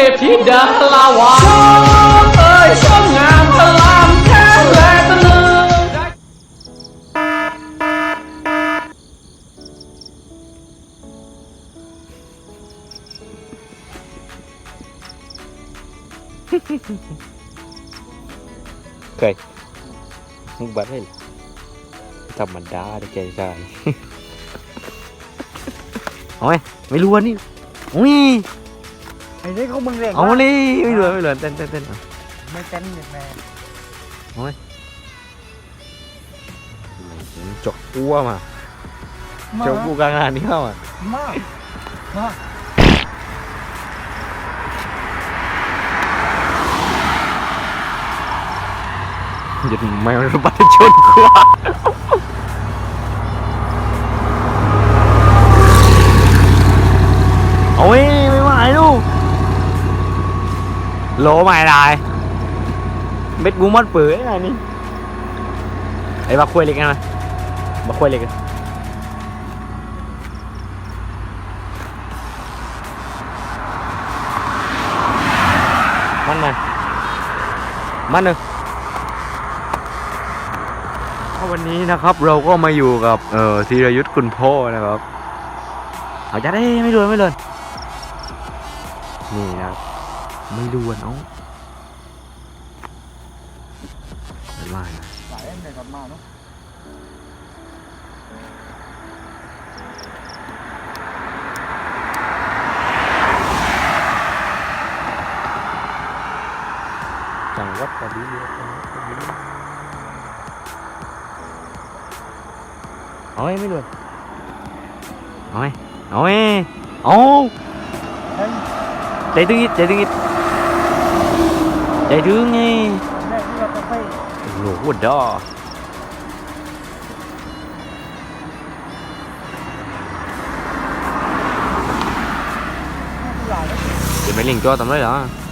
ทพธิดาลาวาเอ้ยช่างงามตะลามแค่แลตะลึงเคยมุกบัตรเลยธรรมดาได้ใจใจเอาไหมไม่รู้นี่อุ้ย ไอ้นี่เขามึงเรียกเอาเลยไม่รู้ไม่รู้เต้นเต้นเต้นเอาไม่เต้นเลยแม่จกอ้วมาจกกูกลางงานนี้เข้ามามามาหยุดไม่รู้บัตรชนกูอะเอาเว้ยไม่ไหวลูก โลไม่ได้เบ็ดกูมอดเปื่อยไงนี่ไอ้บักควยเล็กนะบักควยเล็กมันมันมันเนอะวันนี้นะครับเราก็มาอยู่กับเออธีรยุทธ์คุณพ่อนะครับ เอาจะได้ไม่รวนไม่รวนนี่นะครับ ไม่รวนเอาไม่ว่านะหลายเอ็นเลยกลับมาเนาะจังหวัดกระบี่เอาไว้ไม่รวนเอาไว้เอาไว้เอาเฮ้ยใจถึงอีกใจถึงอีก ใจถึงไงแม่ที่เราจะไปโอ้โหดอที่หลายจะไปลิงจ้อทำไรเหรอเ